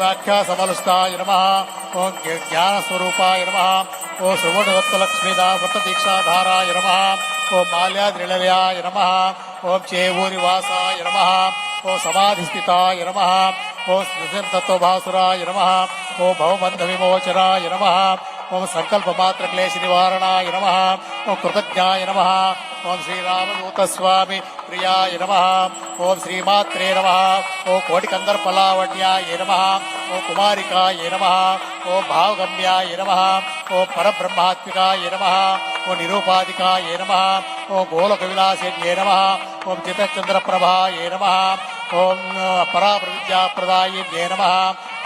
వ్యాఖ్యా సమలుస్తాయ నమ ఓం జ్ఞానస్వరూపాయ నమ ఓ సువర్ణదత్తలక్ష్మీదా వృత్తదీక్షాధారాయ నమ ఓ మాల్యాద్రిలయాయ నమ ఓం చేవూరివాసాయ నమ ఓ సమాధిస్థితాయ నమ ఓ స్మృతితత్వభాసురాయ నమ ఓ భవబంధ విమోచనాయ నమ ఓం సంకల్పమాత్ర క్లేశ నివారణాయ నమ. ఓం కృతజ్ఞాయ నమ. ఓం శ్రీరామదూతస్వామి ప్రియాయ నమ. ఓం శ్రీమాత్రే నమ. ఓ కోటికందర్పలావణ్యాయ నమ. ఓ కుమారికాయ నమ. ఓ భావగమ్యాయ నమ. ఓ పరబ్రహ్మాత్మికాయ నమ. ఓ నిరూపాధికాయ నమ. ఓ గోలక విలాసే నమ. ఓం చితచంద్రప్రభాయ నమ. ఓం పరాప్రవిద్యాప్రదాయ నమ.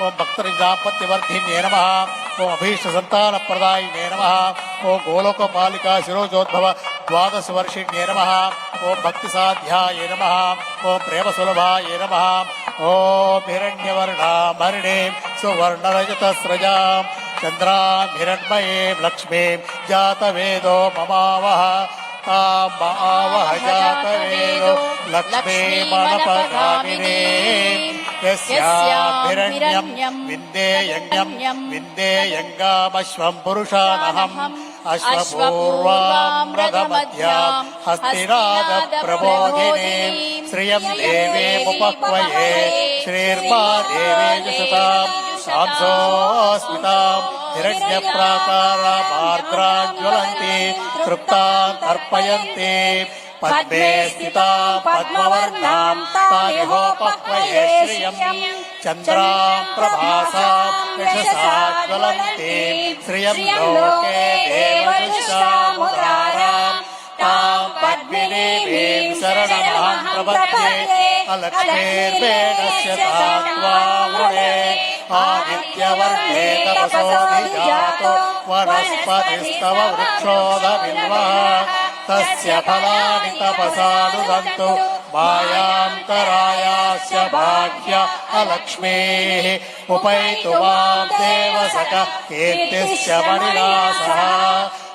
ఓం భక్తరిజాపత్యవర్ధిన్యే నమ. ఓ అభీష్ట సంతాన సంతానప్రదాయినే నమ. ఓం గోలోకపాలికా శిరోజోద్భవ ద్వాదశ వర్షిణ్యే నమ. ఓ భక్తి సాధ్యాయ నమ. ఓ ప్రేమ సులభాయ నమ. ఓం హిరణ్యవర్ణామరిణే సువర్ణరజత స్రజాం. చంద్రాం హిరణ్మయీం లక్ష్మీం. జాతవేదో మమావహ తాం ఆవహ జాతవేదో లక్ష్మీమనపగామినే యస్యాభిరణ్యం విందేయంగం విందేయంగామశ్వం పురుషానహం అశ్వపూర్వాం రథమధ్యాం హస్తినాద ప్రబోధినీం శ్రియం దేవేముపక్వయే శ్రీర్మా దేవేజుషతాం సాంసోస్మితాం హిరణ్యప్రాకారమార్ద్రాజ్వలంతి తృప్తాం తర్పయంతి పద్మే స్థితా పద్మవర్ణాం తామిహోపక్వయే శ్రియం. చంద్రాం ప్రభాసా యశసా జ్వలంతి శ్రియం లోకే దేవనుష్టాముదారాం తాం పద్మినీం శరణమాం ప్రపద్యే. అలక్షేర్వేణస్య తాత్వామునే ఆదిత్యవర్ణే తపసో వనస్పతిస్తవ వృక్షోద బిల్వా तस्य फलानि तपसानुदन्तु। मायान्तरायास्य भाग्य अलक्ष्मीः उपैतु मां देवसक कीर्तिश्च मणिनासः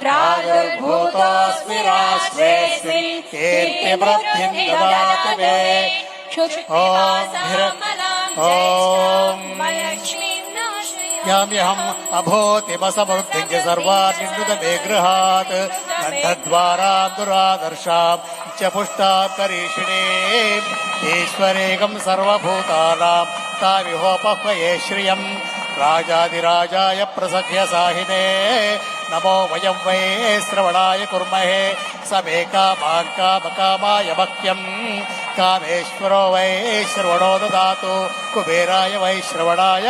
प्रादुर्भूतोऽस्मि राष्ट्रेऽस्मिन् कीर्तिवृद्धिं ददातु मे। ॐ यज्ञाम्यहम् अभोतिम समृद्धिं च सर्वान्निन्दुत मे गृहात् कण्ठद्वारां दुरादर्शां च पुष्टां करीषिणे ईश्वरेकं सर्वभूतानां तामिहोपह्वये श्रियम् राजाधिराजाय प्रसख्यसाहिने नमो वयं वै श्रवणाय कुर्महे समे कामां कामकामाय भक्त्यम् कामेश्वरो वै श्रवणो ददातु कुबेराय वै श्रवणाय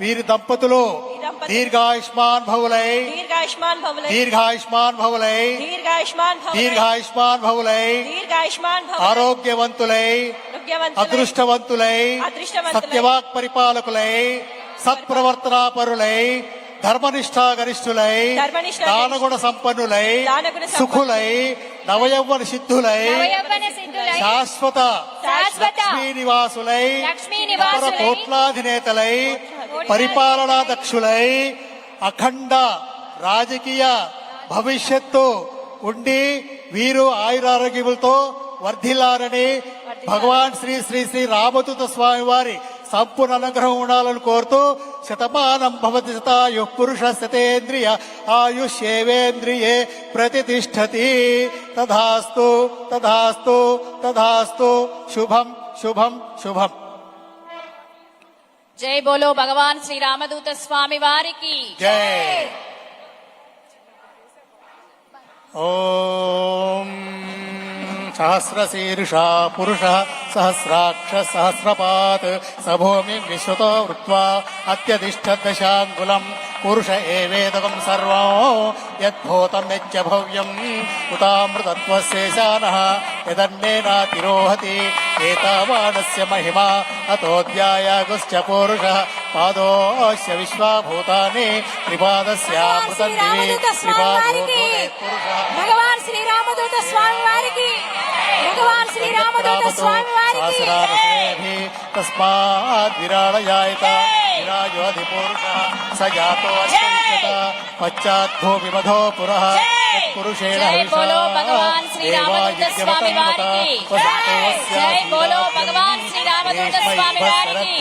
వీరి దంపతులు దీర్ఘాయుష్మాన్ భవులై దీర్ఘాయుష్మాన్ భవులై. దీర్ఘాయుష్మాన్ భవులై దీర్ఘాయుష్మాన్ భవులై. దీర్ఘాయుష్మాన్ భవులై దీర్ఘాయుష్మాన్ ఆరోగ్యవంతులై అదృష్టవంతులై సత్యవాక్ పరిపాలకులై సత్ప్రవర్తనాపరులై ధర్మనిష్టా గరిష్ఠులై దానగుణ సంపన్నులై సుఖులై నవయౌవన సిద్ధులై నవయవ్వన సిద్ధులై. శాశ్వత లక్ష్మీ నివాసులై లక్ష్మీ నివాసులై, అపర కోట్లాధినేతలై పరిపాలనా దక్షులై అఖండ రాజకీయ భవిష్యత్తు ఉండి వీరు ఆయురారోగ్యములతో వర్ధిల్లారని భగవాన్ శ్రీ శ్రీ శ్రీ రామదూత స్వామి వారి సంపూర్ణ అనుగ్రహం ఉండాలని కోరుతూ శతమానం భవతి శతాయు పురుష శతేంద్రియ ఆయుష్యేవేంద్రియే ప్రతిష్టతి. తధాస్తు తధాస్తు తధాస్తు శుభం శుభం శుభం. జై బోలో భగవాన్ శ్రీ రామదూత స్వామి వారికి. జై. ఓం సహస్రశీర్షా పురుష సహస్రాక్ష సహస్రపాత్ సభూమి విశ్వతో వృత్వా అత్యధిష్ట దశాంగులం పురుష ఏవేదకం సర్వం యద్భూతం యచ్చ భవ్యం ఉతామృతత్వశేషాన యదన్నేనాతిరోహతి ఏతావానస్య మహిమా అతోధ్యాయాగుశ్చ పురుష పాదోస్య విశ్వాభూతాని త్రిపాదస్యామృతం దివి త్రిపాదోర్ధ్వే పురుషः భగవాన్ శ్రీరామదూత స్వామి వారికి భగవాన్ శ్రీరామదూత స్వామి వారికి తస్మాత్ విరాళయాయత విరాజోధిపురుష స జాతో అశ్వరిష్యత పశ్చాద్భూమి మధో పురః పురుషేణ జై బోలో భగవాన్ శ్రీరామదూత స్వామి వారికి జై బోలో భగవాన్ శ్రీరామదూత స్వామి వారికి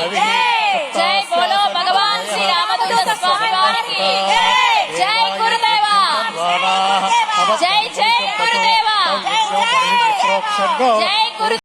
జై బోలో భగవాన్ శ్రీరామదూత స్వామి వారికి జై గురుదేవా జై జై గురుదేవా జై గురు